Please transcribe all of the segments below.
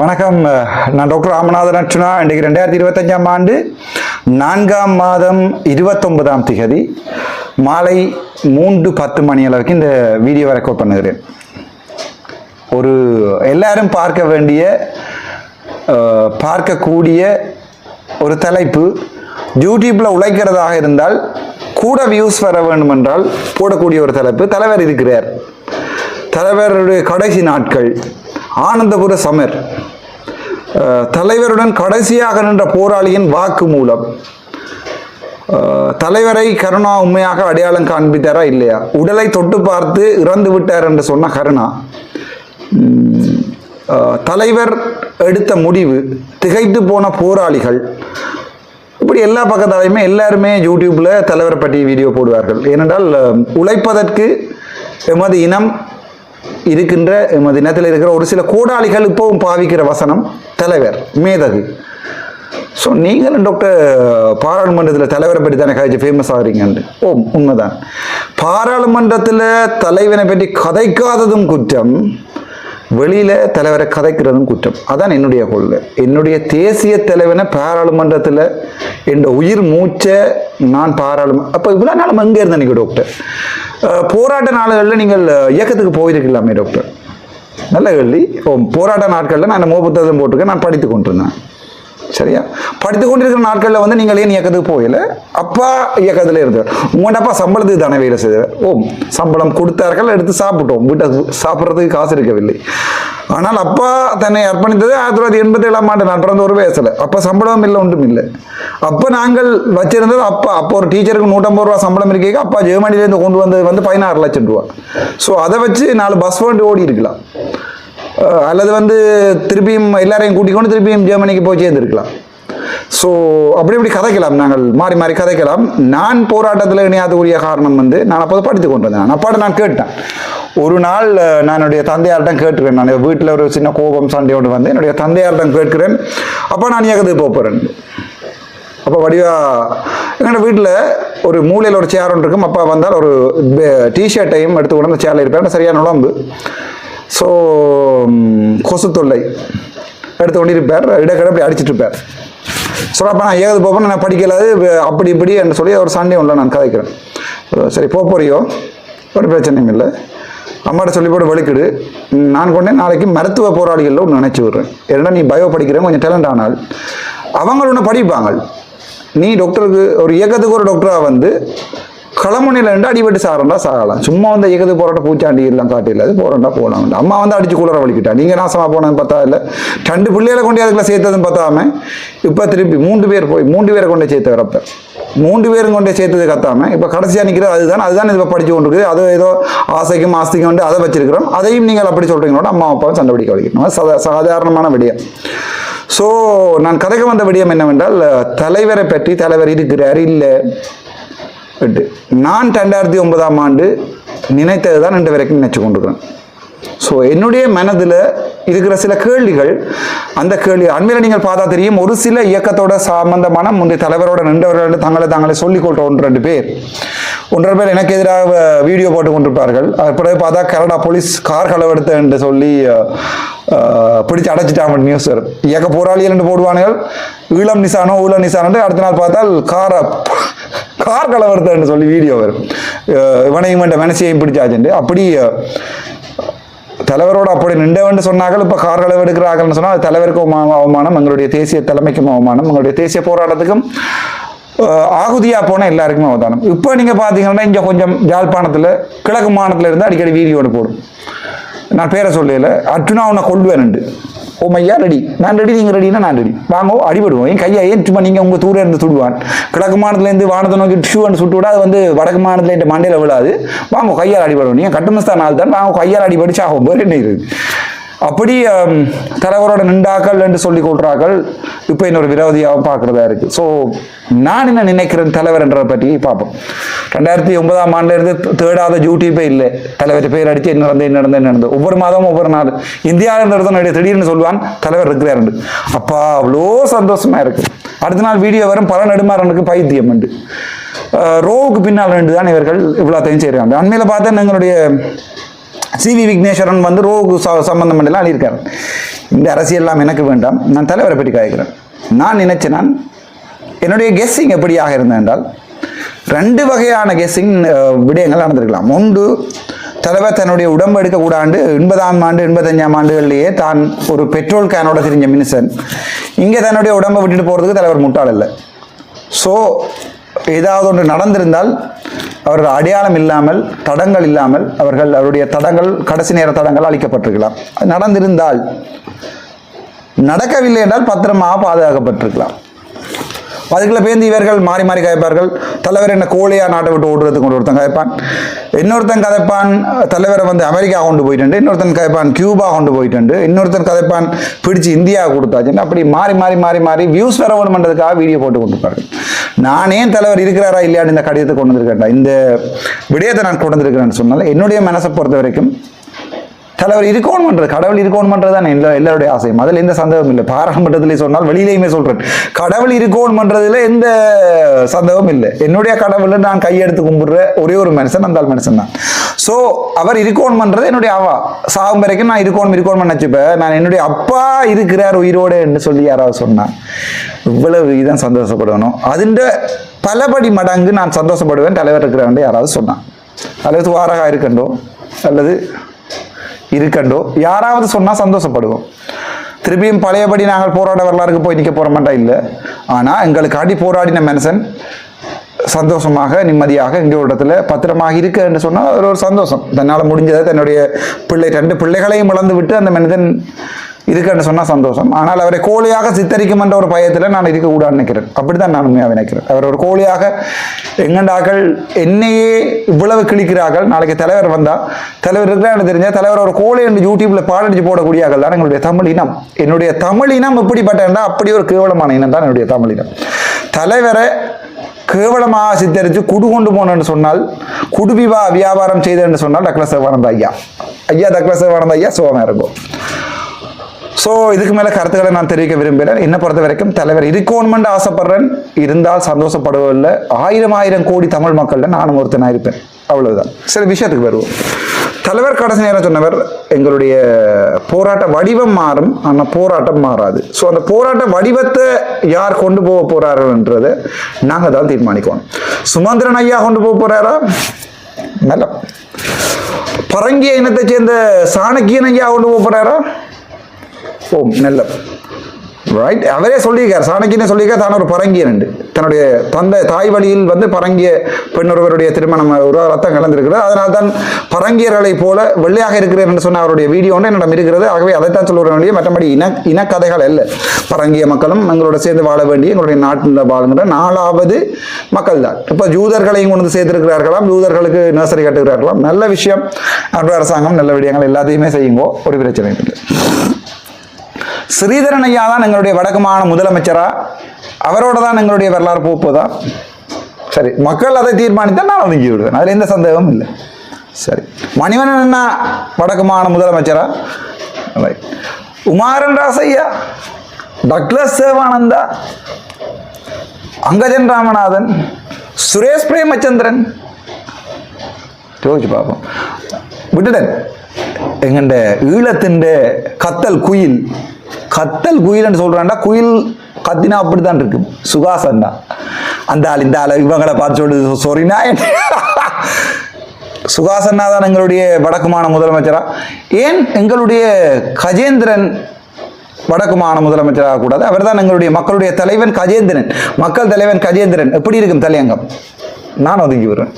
வணக்கம். நான் டாக்டர் ராமநாதன் அர்ச்சுனா. இன்றைக்கு ரெண்டாயிரத்தி இருபத்தஞ்சாம் ஆண்டு நான்காம் மாதம் இருபத்தொன்பதாம் திகதி மாலை மூன்று பத்து மணி அளவுக்கு இந்த வீடியோவை ரெக்கார்ட் பண்ணுகிறேன். ஒரு எல்லாரும் பார்க்க வேண்டிய பார்க்கக்கூடிய ஒரு தலைப்பு யூடியூப்பில் உழைக்கிறதாக இருந்தால் கூட வியூஸ் வர வேண்டும் என்றால் போடக்கூடிய ஒரு தலைப்பு. தலைவர் இருக்கிறார். தலைவருடைய கடைசி நாட்கள். ஆனந்தபுர சமர். தலைவருடன் கடைசியாக நின்ற போராளியின் வாக்கு மூலம். தலைவரை கருணா உண்மையாக அடையாளம் காண்பித்தாரா இல்லையா? உடலை தொட்டு பார்த்து இறந்து விட்டார் என்று சொன்ன கருணா. தலைவர் எடுத்த முடிவு திகைத்து போன போராளிகள். இப்படி எல்லா பக்கத்தாலையுமே எல்லாருமே யூடியூப்பில் தலைவரை பற்றி வீடியோ போடுவார்கள். ஏனென்றால் உழைப்பதற்கு எமது இனம் இருக்கின்ற எமது இனத்தில் இருக்கிற ஒரு சில கோடாளிகள் இப்போவும் பாவிக்கிற வசனம் தலைவர் மேதகு. ஸோ நீங்களும் டாக்டர் பாராளுமன்றத்தில் தலைவரை பற்றி தானே கதைச்சு ஃபேமஸ் ஆகிறீங்கன்னு ஓ உண்மைதான். பாராளுமன்றத்தில் தலைவனை பற்றி கதைக்காததும் குற்றம் வெளியில் தலைவரை கதைக்கிறதும் குற்றம். அதான் என்னுடைய கொள்கை. என்னுடைய தேசிய தலைவனை பாராளுமன்றத்தில் என் உயிர் மூச்சை நான் பாராளும அப்போ இவ்வளோ நாள் எங்கே இருந்தேன் நீங்கள் டாக்டர் போராட்ட நாள்களில் நீங்கள் இயக்கத்துக்கு போயிருக்கலாமே டாக்டர் நல்ல கேள்வி. ஓ போராட்ட நாட்களில் நான் மோ புத்தகம் போட்டிருக்கேன் நான் படித்து கொண்டிருந்தேன். சரியா? படித்து கொண்டிருக்கிற நாட்களில் வந்து நீங்கள் ஏன் இயக்கத்துக்கு போகல? அப்பா இயக்கத்தில் இருந்தார் உங்களோட அப்பா சம்பளத்துக்கு தானே வேலை செய்தார் ஓ சம்பளம் கொடுத்தார்கள் எடுத்து சாப்பிட்டோம். வீட்டை சாப்பிட்றதுக்கு காசு இருக்கவில்லை. ஆனால் அப்பா தன்னை அர்ப்பணித்தது ஆயிரத்தி தொள்ளாயிரத்தி எண்பத்தி ஏழாம் ஆண்டு. நான் பிறந்த ஒரு வயசில். அப்போ சம்பளம் இல்லை ஒன்றும் இல்லை. அப்போ நாங்கள் வச்சிருந்தது அப்பா. அப்போ ஒரு டீச்சருக்கு நூற்றம்பது ரூபா சம்பளம் இருக்கீங்க அப்பா ஜெர்மனிலேருந்து கொண்டு வந்தது வந்து பதினாறு லட்சம் ரூபா ஸோ அதை வச்சு நாலு பஸ் வண்டி ஓடி இருக்கலாம் அல்லது வந்து திருப்பியும் எல்லாரையும் கூட்டிக் கொண்டு திருப்பியும் ஜெர்மனிக்கு போய் சேர்ந்துருக்கலாம். ஸோ அப்படி இப்படி கதைக்கலாம் நாங்கள். மாறி மாறி கதைக்கலாம். நான் போராட்டத்தில் இணையாதக்கூடிய காரணம் வந்து நான் அப்போது படித்து கொண்டு வந்தேன் அப்பாட்ட நான் கேட்டேன். ஒரு நாள் நான் என்னுடைய தந்தையார்ட்டம் கேட்டுக்கிறேன் நான் வீட்டில் ஒரு சின்ன கோபம் சண்டையோடு வந்து என்னுடைய தந்தையார்ட்டம் கேட்கிறேன். அப்போ நான் இயக்கத்துக்கு போக போகிறேன் அப்போ வடிவா எங்களோட வீட்டில் ஒரு மூலையில் ஒரு சேர் ஒன்று இருக்கும். அப்பா வந்தால் ஒரு டிஷர்ட்டையும் எடுத்து கொண்டு அந்த சேரில் இருப்பேன் சரியான உடம்பு ஸோ um, கொசு தொல்லை. எடுத்து கொண்டிருப்பார் இடக்கடை அப்படி அடிச்சிட்டு இருப்பார் அப்போ நான் ஏகது போப்பேன் நான் படிக்கலாது அப்படி இப்படி என்று சொல்லி ஒரு சண்டே உள்ள நான் கதைக்கிறேன். சரி போக போறியோ? ஒரு பிரச்சனையும் இல்லை. அம்மாட்ட சொல்லி போட்டு வலிக்குடு நான் கொண்டே நாளைக்கு மருத்துவ போராளிகளில் ஒன்று நினச்சி விடுறேன். ஏன்னா நீ பயோ படிக்கிறேன் கொஞ்சம் டேலண்ட் ஆனால் அவங்க ஒன்று படிப்பாங்க. நீ டாக்டருக்கு ஒரு இயக்கத்துக்கு ஒரு டாக்டராக வந்து களமுனையில் இருந்து அடிபட்டு சாரண்டா சாகலாம் சும்மா வந்து எகது போராட்ட பூச்சாண்டி எல்லாம் காட்டில அது போகலாம் அம்மா வந்து அடிச்சு குளிர வலிக்கிட்டா. நீங்கள் நாசமாக போனது பார்த்தா இல்லை. ரெண்டு பிள்ளைகளை கொண்டு அதுக்குள்ள சேர்த்ததுன்னு பார்த்தாம இப்போ திருப்பி மூன்று பேர் போய் மூன்று பேரை கொண்டு சேர்த்து வரப்ப மூன்று பேரும் கொண்டு சேர்த்தது கத்தாம இப்போ கடைசியாக நிற்கிறது அதுதான். அதுதான் இப்போ படித்து கொண்டு இருக்குது அது ஏதோ ஆசைக்கும் ஆஸ்திக்கும் வந்து அதை வச்சிருக்கிறோம். அதையும் நீங்கள் அப்படி சொல்கிறீங்களோட அம்மா அப்பாவும் சண்டை பிடிக்க வலிக்கணும் சதா சாதாரணமான விடயம். ஸோ நான் கதைக்கு வந்த விடயம் என்னவென்றால் தலைவரை பற்றி தலைவர் இருக்கிறார் இல்லை. எட்டு. நான் ரெண்டாயிரத்தி ஒன்பதாம் ஆண்டு நினைத்தது தான் இன்று வரைக்கும் நினைச்சு கொண்டிருக்கிறேன். ஸோ என்னுடைய மனதில் இருக்கிற சில கேள்விகள் அந்த கேள்வி அண்மையில் நீங்கள் பார்த்தா தெரியும் ஒரு சில இயக்கத்தோட சம்பந்தமான முந்தைய தலைவரோட நின்றவர்கள் தங்களை தாங்களே சொல்லிக்கொள்ற ஒன்று ரெண்டு பேர். ஒன்றரை பேர் எனக்கு எதிராக வீடியோ போட்டு கொண்டிருப்பார்கள். அது பிறகு பார்த்தா கனடா போலீஸ் கார் களவெடுத்த என்று சொல்லி பிடிச்சு அடைச்சிட்டாங்க நியூஸ் வரும் இயக்க போராளிகள் என்று போடுவானுகள். ஈழம் நிசானோ ஊழல் நிசானோ அடுத்த நாள் பார்த்தால் காரை கார் கலவரத்தன்னு சொல்லி வீடியோ வரும். இவனையும் வேண்ட மனசையும் பிடிச்சாச்சுண்டு. அப்படி தலைவரோடு தலைவரோட அப்படி நின்றவன் சொன்னார்கள் இப்போ கார் கலவு எடுக்கிறார்கள்னு சொன்னால் தலைவருக்கும் அவமானம் எங்களுடைய தேசிய தலைமைக்கும் அவமானம் எங்களுடைய தேசிய போராட்டத்துக்கும் ஆகுதியா போன எல்லாருக்குமே அவதானம். இப்போ நீங்க பாத்தீங்கன்னா இங்க கொஞ்சம் யாழ்ப்பாணத்துல கிழக்கு மாநிலத்துல இருந்து அடிக்கடி வீடியோடு போடும். நான் பேரை சொல்லல. அர்ஜுனா உன்னை கொள்வேன்ண்டு ஓ மையா ரெடி நான் ரெடி நீங்கள் ரெடினா நான் ரெடி வாங்கோ அடிபடுவோம். என் கையை ஏன் சும்மா நீங்கள் உங்கள் தூர இருந்து சுடுவான்? கிழக்கு மாநிலத்துலேருந்து வானத்தை நோக்கி ஷூன்னு சுட்டு விட அது வந்து வடக்கு மாநிலத்தில் என் மண்டையில் விழாது. வாங்க கையால் அடிபடுவோம். நீங்கள் கட்டுமஸ்தான் நாள் தான் வாங்க கையால் அடிபடிச்சு ஆகும். போது என்ன இருக்குது அப்படி தலைவரோட நின்றாக்கள் என்று சொல்லி கொள்றார்கள் இப்போ இன்னொரு விரோதியாக பார்க்குறதா இருக்கு. ஸோ நான் என்ன நினைக்கிறேன் தலைவர் என்ற பற்றி பார்ப்போம். ரெண்டாயிரத்தி ஒன்பதாம் ஆண்டுல இருந்து தேடாத டியூட்டிப்பே இல்லை. தலைவர் பேர் அடித்து என்ன நடந்து என்ன நடந்து நடந்தது. ஒவ்வொரு மாதமும் ஒவ்வொரு நாள். இந்தியாவில் நடந்த திடீர்னு சொல்லுவான் தலைவர் இருக்கிறாரு அப்பா அவ்வளோ சந்தோஷமா இருக்கு. அடுத்த நாள் வீடியோ வரும் பல நெடுமாறனுக்கு பைத்தியம் உண்டு. ரோவுக்கு பின்னால் ரெண்டு தான் இவர்கள் இவ்வளோத்தையும் செய்கிறாங்க. அண்மையில் பார்த்தா எங்களுடைய சிவி விக்னேஸ்வரன் வந்து ரோகு ச- சம்பந்தம் பண்ணலாம் எழுதியிருக்காரு. இந்த அரசியல்லாம் எனக்கு வேண்டாம். நான் தலைவரை பற்றி காய்க்கிறேன். நான் நினைச்சேன் நான் என்னுடைய கெஸ்ஸிங் எப்படியாக இருந்தேன் என்றால் ரெண்டு வகையான கெஸ்ஸிங் விடயங்கள் நடந்திருக்கலாம். ஒன்று தலைவர் தன்னுடைய உடம்பு எடுக்கக்கூடாண்டு எண்பதாம் ஆண்டு எண்பத்தஞ்சாம் ஆண்டுகளிலேயே தான் ஒரு பெட்ரோல் கேனோட தெரிஞ்ச மினிசன் இங்கே தன்னுடைய உடம்பை விட்டுட்டு போகிறதுக்கு தலைவர் முட்டாள் இல்லை ஸோ ஏதாவது ஒன்று நடந்திருந்தால் அவர்கள் அடையாளம் இல்லாமல் தடங்கள் இல்லாமல் அவர்கள் அவருடைய தடங்கள் கடைசி நேர தடங்கள் அளிக்கப்பட்டிருக்கலாம் நடந்திருந்தால் நடக்கவில்லை என்றால் பத்திரமாக பாதுகாக்கப்பட்டிருக்கலாம். அதுக்குள்ள பேருந்து இவர்கள் மாறி மாறி கதைப்பார்கள். தலைவர் என்ன கோழியா நாட்டை விட்டு ஓடுறதுக்கு கொண்டு ஒருத்தன் கதைப்பான். இன்னொருத்தன் கதைப்பான் தலைவரை வந்து அமெரிக்கா கொண்டு போயிட்டு இன்னொருத்தன் கதைப்பான் கியூபா கொண்டு போயிட்டு இன்னொருத்தன் கதைப்பான் பிடிச்சு இந்தியா கொடுத்தாச்சு. அப்படி மாறி மாறி மாறி மாறி வியூஸ் வர வேணுமன்றதுக்காக வீடியோ போட்டு கொண்டிருப்பார்கள். நான் ஏன் தலைவர் இருக்கிறாரா இல்லையான்னு இந்த கடிதத்தை கொண்டு வந்திருக்கேன்டா. இந்த விடயத்தை நான் கொண்டு வந்திருக்கிறேன்னு சொன்னால் என்னுடைய மனசை பொறுத்த வரைக்கும் தலைவர் இருக்கோன் பண்றது கடவுள் இருக்கோன் பண்றது தான் எல்லா எல்லாருடைய ஆசையும். அதில் எந்த சந்தேகம் இல்லை. பாராளுமன்றத்திலே சொன்னால் வெளியிலையுமே சொல்றேன். கடவுள் இருக்கோன் பண்றதுல எந்த சந்தேகமும் இல்லை. என்னுடைய கடவுளை நான் கையெடுத்து கும்பிடுற ஒரே ஒரு மனுஷன் அந்த மனுஷன் தான். ஸோ அவர் இருக்கோன் பண்றது என்னுடைய அவா. சாகும் வரைக்கும் நான் இருக்கோன் இருக்கோன் நினைச்சுப்பேன் நான் என்னுடைய அப்பா இருக்கிறார் உயிரோடு சொல்லி யாராவது சொன்னான் இவ்வளவு இதான் சந்தோஷப்படணும். அதுண்ட பலபடி மடங்கு நான் சந்தோஷப்படுவேன். தலைவர் இருக்கிறான்னு யாராவது சொன்னான் அல்லது வாரகா இருக்கண்டோ அல்லது இருக்கண்டோ? யாராவது சொன்னால் சந்தோஷப்படுவோம். திருப்பியும் பழையபடி நாங்கள் போராட வரலாறுக்கு போய் நிற்க போகிற மாட்டா இல்லை. ஆனால் எங்களுக்காண்டி போராடின மனுஷன் சந்தோஷமாக நிம்மதியாக எங்கள் இடத்துல பத்திரமாக இருக்கு என்று சொன்னால் அது ஒரு சந்தோஷம். தன்னால் முடிஞ்சதை தன்னுடைய பிள்ளை ரெண்டு பிள்ளைகளையும் இழந்து விட்டு அந்த மனிதன் இருக்குன்னு சொன்னால் சந்தோஷம். ஆனால் அவரை கோழியாக சித்தரிக்கும் என்ற ஒரு பயத்தில் நான் இருக்கக்கூடாதுன்னு நினைக்கிறேன். அப்படிதான் நான் உண்மையாக நினைக்கிறேன். அவர் ஒரு கோழியாக எங்கண்டாக்கள் என்னையே இவ்வளவு கிழிக்கிறார்கள். நாளைக்கு தலைவர் வந்தால் தலைவர் இருக்கிறான்னு தெரிஞ்சால் தலைவர் ஒரு கோழி என்று யூடியூப்பில் பாடடிச்சு போடக்கூடிய ஆக்கள் தான் எங்களுடைய தமிழ் இனம். என்னுடைய தமிழ் இனம் எப்படிப்பட்டா அப்படி ஒரு கேவலமான இனம் தான் என்னுடைய தமிழ் இனம். தலைவரை கேவலமாக சித்தரித்து குடு கொண்டு போனேன்னு சொன்னால் குடுபிவா வியாபாரம் செய்தேன்னு சொன்னால் டக்ள சிவானந்த ஐயா. ஐயா டக்ளஸ் சிவானந்த ஐயா சோகமாக இருக்கும் ஸோ இதுக்கு மேலே கருத்துக்களை நான் தெரிவிக்க விரும்புகிறேன். என்னை பொறுத்த வரைக்கும் தலைவர் இருக்கோன்மெண்ட் ஆசைப்படுறேன். இருந்தால் சந்தோஷப்படுவதில்லை. ஆயிரம் ஆயிரம் கோடி தமிழ் மக்கள்ல நானும் ஒருத்தனாக இருப்பேன். அவ்வளவுதான். சரி விஷயத்துக்கு வருவோம். தலைவர் கடைசி நேரம் சொன்னவர் எங்களுடைய போராட்ட வடிவம் மாறும் ஆனால் போராட்டம் மாறாது. ஸோ அந்த போராட்ட வடிவத்தை யார் கொண்டு போக போறாருன்றதை நாங்கள் தான் தீர்மானிக்கணும். சுமந்திரன் ஐயா கொண்டு போக போறாரா? நல்ல பரங்கிய இனத்தை சேர்ந்த சாணக்கியன் ஐயா கொண்டு போக போறாரா? ஓம் நல்ல. ரைட் அவரே சொல்லியிருக்கார். சாணக்கியனே சொல்லியிருக்கார். தான் ஒரு பரங்கியன் உண்டு தன்னுடைய தந்தை தாய் வழியில் வந்து பரங்கிய பெண் ஒருவருடைய திருமணம் ஒரு ரத்தம் கலந்திருக்கிறது. அதனால் தான் பரங்கியர்களை போல வெள்ளையாக இருக்கிறேன் என்று சொன்ன அவருடைய வீடியோ ஒன்று என்னிடம் இருக்கிறது. ஆகவே அதைத்தான் சொல்லுறேன் வேண்டிய மற்றபடி இன இனக்கதைகள் அல்ல. பரங்கிய மக்களும் எங்களோட சேர்ந்து வாழ வேண்டிய எங்களுடைய நாட்டில் வாழ்கின்ற நாலாவது மக்கள் தான் இப்போ ஜூதர்களையும் கொண்டு வந்து சேர்த்திருக்கிறார்களாம். ஜூதர்களுக்கு நர்சரி கட்டுகிறார்களாம். நல்ல விஷயம். அன்று அரசாங்கம் நல்ல விடயங்கள் எல்லாத்தையுமே செய்யுங்கோ. ஒரு பிரச்சனை இல்லை. ஸ்ரீதரன் ஐயா தான் எங்களுடைய வடக்குமான முதலமைச்சராக அவரோட தான் எங்களுடைய வரலாறு போப்போதா சரி மக்கள் அதை தீர்மானித்தால் நான் ஒதுங்கி விடுவேன். அதில் எந்த சந்தேகமும் இல்லை. சரி மணிவன் அண்ணா வடக்குமான முதலமைச்சரா? Right Umaran Rasaiah Douglas Sevananda Angajan Ramanathan Suresh Premachandran. யோசிச்சு பார்ப்போம். விட்டுடன் எங்கண்ட ஈழத்தின் கத்தல் குயில் கத்தல் குயில்னு சொல்றான்டா குயில் கத்தினா அப்படித்தான் இருக்கு. சுகாசன் தான் அந்த ஆள் இந்த ஆள் இவங்களை பார்த்து சொல்லுது சொரினா சுகாசன்னா தான் எங்களுடைய வடக்குமான முதலமைச்சரா? ஏன் எங்களுடைய கஜேந்திரன் வடக்குமான முதலமைச்சராக கூடாது? அவர்தான் எங்களுடைய மக்களுடைய தலைவன் கஜேந்திரன். மக்கள் தலைவன் கஜேந்திரன். எப்படி இருக்கும் தலையங்கம்? நான் ஒதுங்கி வருவேன்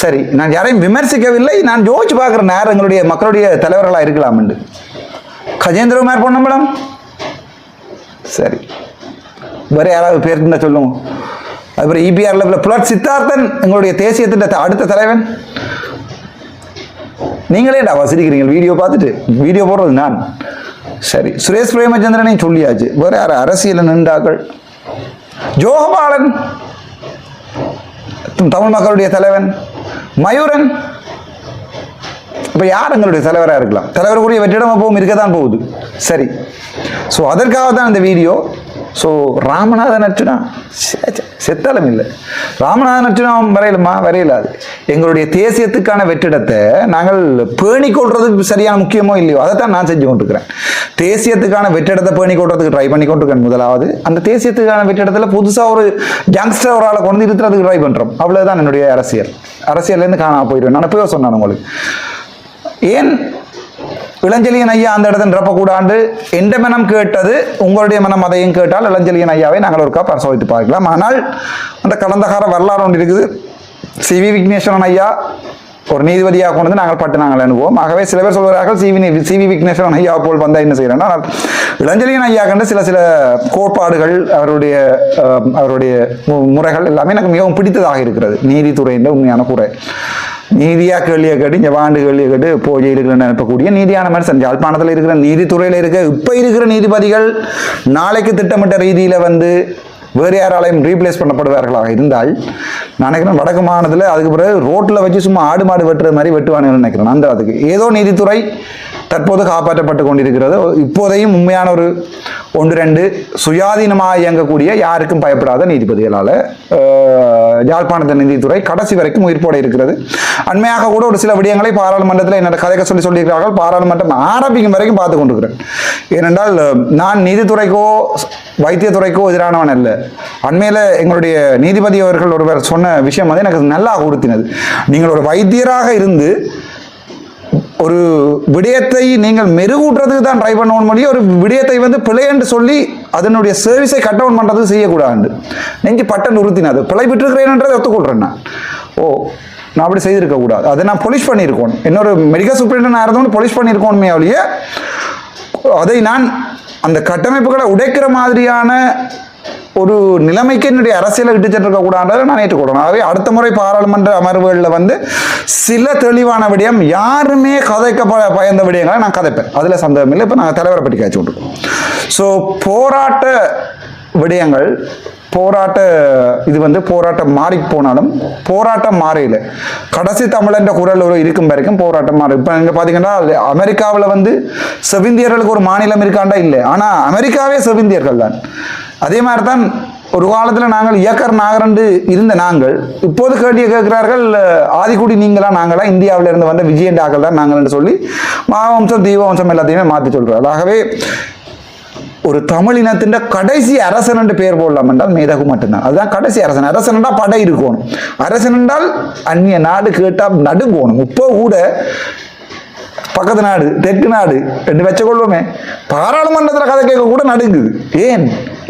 சரி நான் யாரையும் விமர்சிக்கவில்லை. நான் யோசிச்சு பார்க்குற நேரம் எங்களுடைய மக்களுடைய தலைவர்களாக இருக்கலாம் என்று பொண்ணு மேடம்? சரி. வேறு யாராவது பேர் இருந்தால் சொல்லுங்க. அதுக்கப்புறம் இபிஆர் லெவலில் புலட் சித்தார்த்தன் எங்களுடைய தேசியத்தின் திட்டத்தை அடுத்த தலைவன். நீங்களே டா வசதிக்கிறீங்க வீடியோ பார்த்துட்டு. வீடியோ போடுறது நான். சரி சுரேஷ் பிரேமச்சந்திரனையும் சொல்லியாச்சு. வேறு யார் அரசியல் நின்றாக்கள் ஜோகபாலன் தமிழ் மக்களுடைய தலைவன். மயூரன் இப்போ யார் எங்களுடைய தலைவராக இருக்கலாம்? தலைவருக்குரிய வெற்றிடம் அப்பவும் இருக்க தான் போகுது. சரி. ஸோ அதற்காக தான் இந்த வீடியோ. ஸோ ராமநாதன் அர்ச்சுனா செத்தாலும் இல்லை. ராமநாதன் அர்ச்சுனா வரையிலுமா? வரையிலாது எங்களுடைய தேசியத்துக்கான வெற்றிடத்தை நாங்கள் பேணி கொள்றது சரியான முக்கியமோ இல்லையோ அதை தான் நான் செஞ்சு கொண்டிருக்கிறேன். தேசியத்துக்கான வெற்றிடத்தை பேணி கொள்றதுக்கு ட்ரை பண்ணி கொண்டிருக்கேன் முதலாவது. அந்த தேசியத்துக்கான வெற்றிடத்தில் புதுசாக ஒரு யங்ஸ்டர் ஒரு ஆளை கொண்டு இருக்கிறதுக்கு ட்ரை பண்ணுறோம் அவ்வளோதான் என்னுடைய அரசியல். அரசியல்லேருந்து காணாமல் போயிடுவேன் நான் எப்பயோ சொன்னேன் உங்களுக்கு. ஏன் இளஞ்செலியன் ஐயா அந்த இடத்துல நிரப்பக்கூடாண்டு எந்த மனம் கேட்டது? உங்களுடைய மனம் அதையும் கேட்டால் இளஞ்செலியன் ஐயாவை நாங்கள் ஒருக்கா பரிசோதித்து பார்க்கலாம். ஆனால் அந்த கடந்த கால வரலாறு ஒன்று இருக்குது. சி வி விக்னேஸ்வரன் ஐயா ஒரு நீதிபதியாக கொண்டு நாங்கள் பட்டு நாங்கள் அனுபவம் ஆகவே சில பேர் சொல்கிறார்கள் சிவி சி வி விக்னேஸ்வரன் ஐயா போல் வந்தால் என்ன செய்கிறேன்னா ஆனால் இளஞ்சலியன் ஐயா கண்டு சில சில கோட்பாடுகள் அவருடைய அவருடைய மு- முறைகள் எல்லாமே எனக்கு மிகவும் பிடித்ததாக இருக்கிறது. நீதித்துறையின் உண்மையான குறை. நீதியா கேள்வியை கேட்டு இங்கே வாண்டு கேள்வியை கேட்டு போய் இருக்கிற நினைப்பக்கூடிய நீதியான மனுஷன். யாழ்ப்பாணத்தில் இருக்கிற நீதித்துறையில் இருக்க இப்போ இருக்கிற நீதிபதிகள் நாளைக்கு திட்டமிட்ட ரீதியில் வந்து வேறு யாராலையும் ரீப்ளேஸ் பண்ணப்படுவார்களாக இருந்தால் நான் நினைக்கிறேன் வடக்கு மாநிலத்தில் அதுக்கு பிறகு ரோட்டில் வச்சு சும்மா ஆடு மாடு வெட்டுறது மாதிரி வெட்டுவானுன்னு நினைக்கிறேன். அந்த அதுக்கு ஏதோ நீதித்துறை தற்போது காப்பாற்றப்பட்டு கொண்டிருக்கிறது. இப்போதையும் உண்மையான ஒரு ஒன்று ரெண்டு சுயாதீனமாக இயங்கக்கூடிய யாருக்கும் பயப்படாத நீதிபதிகளால் யாழ்ப்பாணத்தின் நீதித்துறை கடைசி வரைக்கும் உயிர்ப்போட இருக்கிறது. அண்மையாக கூட ஒரு சில விடயங்களை பாராளுமன்றத்தில் என்னோட கதைக்க சொல்லி சொல்லியிருக்கிறார்கள். பாராளுமன்றம் ஆரம்பிக்கும் வரைக்கும் பார்த்து கொண்டிருக்கிறேன். ஏனென்றால் நான் நீதித்துறைக்கோ வைத்தியத்துறைக்கோ எதிரானவன் அல்ல. அண்மையில் எங்களுடைய நீதிபதி அவர்கள் ஒருவர் சொன்ன விஷயம் வந்து எனக்கு நல்லா உறுத்தினது. நீங்கள் ஒரு வைத்தியராக இருந்து ஒரு விடயத்தை நீங்கள் மெருகூட்டுறதுக்கு தான் ட்ரை பண்ணணும் முடியும் ஒரு விடயத்தை வந்து பிழை சொல்லி அதனுடைய சர்வீஸை கட் டவுன் பண்ணுறதுக்கு செய்யக்கூடாது. நெஞ்சு பட்டன் உறுத்தினது. பிழை விட்டுருக்கிறேன்ன்றதை ஒத்துக்கொள்கிறேன் நான். ஓ நான் அப்படி செய்திருக்க கூடாது. அதை நான் பொலிஷ் பண்ணியிருக்கோம். இன்னொரு மெடிக்கல் சூப்பரிண்டன் இருந்தவங்க பொலிஷ் பண்ணியிருக்கோமே ஒழிய அதை நான் அந்த கட்டமைப்புகளை உடைக்கிற மாதிரியான ஒரு நிலைமைக்கு என்னுடைய அரசியலை இட்டு சென்றிருக்க கூடாதுன்றதை நான் ஏற்றுக்கொள்ளணும் ஆகவே அடுத்த முறை பாராளுமன்ற அமர்வுகளில் வந்து சில தெளிவான விடயம் யாருமே கதைக்க பயந்த விடயங்களை நான் கதைப்பேன். அதில் சந்தேகம் இல்லை. இப்போ நாங்கள் தலைவரை பற்றி காய்ச்சி விட்டுருக்கோம் ஸோ போராட்ட விடயங்கள் போராட்ட இது வந்து போராட்டம் மாறி போனாலும் போராட்டம் மாறையில். கடைசி தமிழன்ற குரல் ஒரு இருக்கும் வரைக்கும் போராட்டம் மாறும். இப்போ இங்கே பார்த்தீங்கன்னா அமெரிக்காவில் வந்து செவிந்தியர்களுக்கு ஒரு மாநிலம் இருக்காண்டா? இல்லை. ஆனால் அமெரிக்காவே செவிந்தியர்கள் தான். அதே மாதிரி தான் ஒரு காலத்தில் நாங்கள் இயக்கர் நாகரண்டு இருந்த நாங்கள் இப்போது கேள்வியை கேட்கிறார்கள் ஆதிக்குடி நீங்களா நாங்களா இந்தியாவில இருந்து வந்த விஜயண்டாக்கள் தான் நாங்கள் என்று சொல்லி மாவம்சம் தீபவம்சம் எல்லாத்தையுமே மாற்றி சொல்கிறார் ஆகவே ஒரு தமிழினத்தின் கடைசி அரசன் என்று பெயர் போடலாம் என்றால் மேதகு மட்டும்தான். அதுதான் கடைசி அரசன். அரசன் என்றால் படை இருக்கணும். அரசன் என்றால் அந்நிய நாடு கேட்டால் நடுங்கணும். இப்போ கூட பக்கத்து நாடு தெற்கு நாடு ரெண்டு வச்சுக்கொள்வோமே. பாராளுமன்றத்தில் கதை கேட்க கூட நடுங்குது. ஏன்?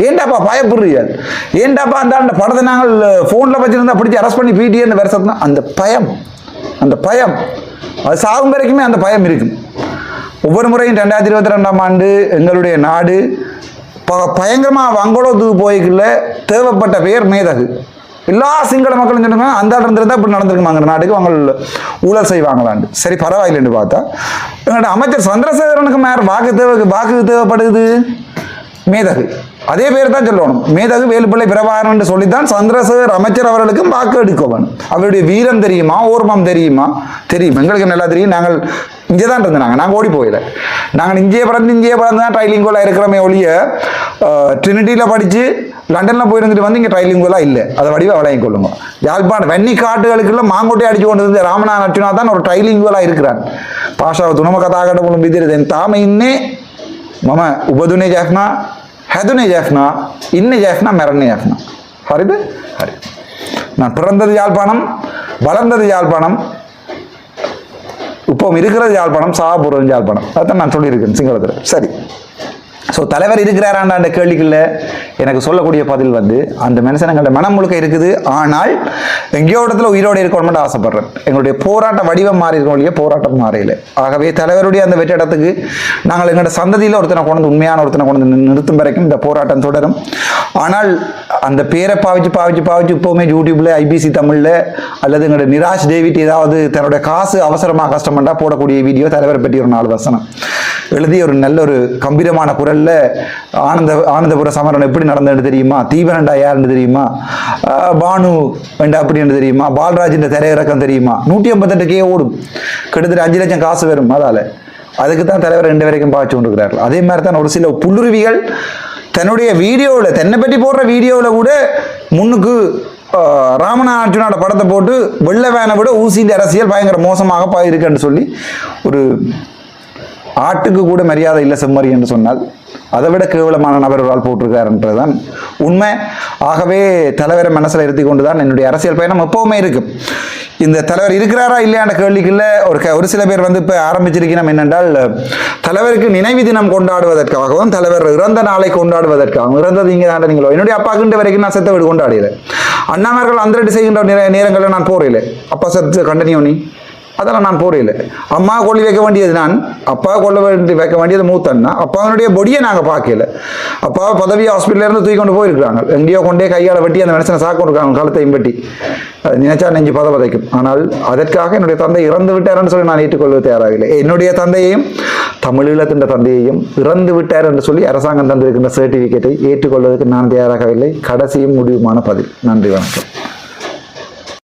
ஏண்டாப்பா பயப்படுறீர்கள் ஏன்டாப்பா அந்த அந்த படத்தை நாங்கள் ஃபோனில் வச்சுருந்தா பிடிச்சி அரெஸ்ட் பண்ணி பிடிஏன்னு வருஷத்துனா அந்த பயம் அந்த பயம். அது சாகும் வரைக்குமே அந்த பயம் இருக்கும் ஒவ்வொரு முறையும் ரெண்டாயிரத்தி இருபத்தி ரெண்டாம் ஆண்டு எங்களுடைய நாடு ப பயங்கரமாக வங்கோளத்துக்கு போய்க்குள்ள தேவைப்பட்ட பெயர் மேதகு. எல்லா சிங்கள மக்களும் சொன்னாங்க அந்த இடம் இருந்தால் இப்படி நடந்திருக்குமாங்கிற நாட்டுக்கு அவங்க ஊழல் செய்வாங்களாண்டு. சரி பரவாயில்லைன்னு பார்த்தா எங்களோட அமைச்சர் சந்திரசேகரனுக்கு மேர் வாக்கு தேவை வாக்கு தேவைப்படுது? மேதகு. அதே பேர் தான் சொல்லணும். மேதகு வேலுப்பிள்ளை பிரபாகரன் என்று சொல்லித்தான் சந்திரசேகர் அமைச்சர் அவர்களுக்கும் வாக்கு எடுக்கவன். அவருடைய வீரம் தெரியுமா? ஓர்மம் தெரியுமா? தெரியும். எங்களுக்கு நல்லா தெரியும். நாங்கள் இங்கே தான் இருந்தாங்க நாங்கள் ஓடி போயில நாங்கள் இங்கேயே பிறந்து இங்கேயே பிறந்து தான் ட்ரைலிங்குவலாக இருக்கிறோமே ஒழிய ட்ரினிட்டியில் படித்து லண்டனில் போயிருந்துட்டு வந்து இங்கே ட்ரைலிங் ட்ரைலிங்குவலாக இல்லை. அதை வடிவாக விளையும் கொள்ளுங்க. யாழ்ப்பாணம் வெண்ணி காட்டுகளுக்குள்ள மாங்கோட்டை அடிச்சு கொண்டு வந்து ராமனா நச்சுனா தான் ஒரு ட்ரைலிங் ட்ரைலிங்குவலாக இருக்கிறான் பாஷாவை துணம கதாகடமும் விதிரதன் தாமைன்னே மம உபதுனே ஜாக்னா ஹெதுனை ஜெஃப்னா இன்னை ஜெஃப்னா மெரண்ணை ஜெஃப்னா ஹரிது ஹரி நான் பிறந்தது யாழ்ப்பாணம் வளர்ந்தது யாழ்ப்பாணம் இப்போ இருக்கிறது யாழ்ப்பாணம் சாபபூர்வம் யாழ்ப்பாணம். அதான் நான் சொல்லியிருக்கேன் சிங்களத்தில். சரி. ஸோ தலைவர் இருக்கிறாராண்ட அந்த கேள்விக்குள்ள எனக்கு சொல்லக்கூடிய பதில் வந்து அந்த மனுஷனங்களோட மனம் முழுக்க இருக்குது. ஆனால் எங்கேயோ இடத்துல உயிரோடு இருக்கணும்னு ஆசைப்படுறேன். எங்களுடைய போராட்ட வடிவம் மாறி இருக்கோம் இல்லையா? போராட்டம் மாறையில். ஆகவே தலைவருடைய அந்த வெற்றிடத்துக்கு நாங்கள் எங்களோட சந்ததியில் ஒருத்தனை கொண்டு வந்து உண்மையான ஒருத்தனை கொண்டு நிறுத்தும் வரைக்கும் இந்த போராட்டம் தொடரும். ஆனால் அந்த பேரை பாவிச்சு பாவிச்சு பாவிச்சு இப்போவுமே யூடியூப்ல ஐபிசி தமிழில் அல்லது எங்களோட நிராஷ் டேவிட் ஏதாவது தன்னுடைய காசு அவசரமாக கஷ்டப்பட்டா போடக்கூடிய வீடியோ தலைவரை பற்றி ஒரு நாலு வசனம். எழுதிய ஒரு நல்ல ஒரு கம்பீரமான குரல்ல ஆனந்த ஆனந்தபுர சமரம் எப்படி நடந்ததுன்னு தெரியுமா? தீபனண்டா யாருன்னு தெரியுமா? பானு வேண்டா அப்படின்னு தெரியுமா? பால்ராஜின் திரையிறக்கம் தெரியுமா? நூற்றி ஐம்பத்தெட்டு கே ஓடும். கிட்டத்தட்ட அஞ்சு லட்சம் காசு வரும் அதால. அதுக்கு தான் தலைவர் ரெண்டு வரைக்கும் பாய்ச்சி கொண்டிருக்கிறார்கள். அதே மாதிரி தான் ஒரு சில புல்லுருவிகள் தன்னுடைய வீடியோவில் தென்னை பற்றி போடுற வீடியோவில் கூட முன்னுக்கு ஆஹ், ராமநாதனோட படத்தை போட்டு வெள்ளை வேனை விட ஊசியின் அரசியல் பயங்கர மோசமாக பா- இருக்குன்னு சொல்லி ஒரு ஆட்டுக்கு கூட மரியாதை இல்லை செம்மறி என்று சொன்னால் அதை விட கேவலமான நபர் ஒரு ஆள் போட்டிருக்காருன்றதுதான் உண்மை. ஆகவே தலைவரை மனசில் இருத்தி கொண்டு தான் என்னுடைய அரசியல் பயணம் எப்பவுமே இருக்கும் இந்த தலைவர் இருக்கிறாரா இல்லையான கேள்விக்குள்ள ஒரு ஒரு சில பேர் வந்து இப்போ ஆரம்பிச்சிருக்கணும் என்னென்றால் தலைவருக்கு நினைவு தினம் கொண்டாடுவதற்காகவும் தலைவர் இறந்த நாளை கொண்டாடுவதற்காகவும் இறந்தது இங்கே தான் நீங்களோ என்னுடைய அப்பாக்குன்ற வரைக்கும் நான் செத்த வீடு கொண்டாடிடுறேன் அண்ணாமர்கள் அந்த செய்கின்ற நேரங்களில் நான் போறேன் அப்பா செத்து கண்டனியோ நீ? அதெல்லாம் நான் போறையில் அம்மா கொள்ளி வைக்க வேண்டியது நான் அப்பா கொள்ள வேண்டி வைக்க வேண்டியது மூத்தன்னா அப்பாவினுடைய பொடியை நாங்கள் பார்க்கல. அப்பா பதவி ஹாஸ்பிட்டலேருந்து தூக்கி கொண்டு போயிருக்கிறாங்க. எங்கேயோ கொண்டே கையால் வெட்டி அந்த மனுஷனை சாக்கு கொடுக்காங்க கழுத்தையும் வெட்டி. அது நினைச்சா நெஞ்சு பத பதைக்கும். ஆனால் அதற்காக என்னுடைய தந்தை இறந்து விட்டார்னு சொல்லி நான் ஏற்றுக்கொள்வது தயாராகவில்லை. என்னுடைய தந்தையையும் தமிழீழத்தின் தந்தையையும் இறந்து விட்டார் என்று சொல்லி அரசாங்கம் தந்திருக்கின்ற சர்டிஃபிகேட்டை ஏற்றுக்கொள்வதற்கு நான் தயாராகவில்லை. கடைசியும் முடிவுமான பதில். நன்றி வணக்கம்.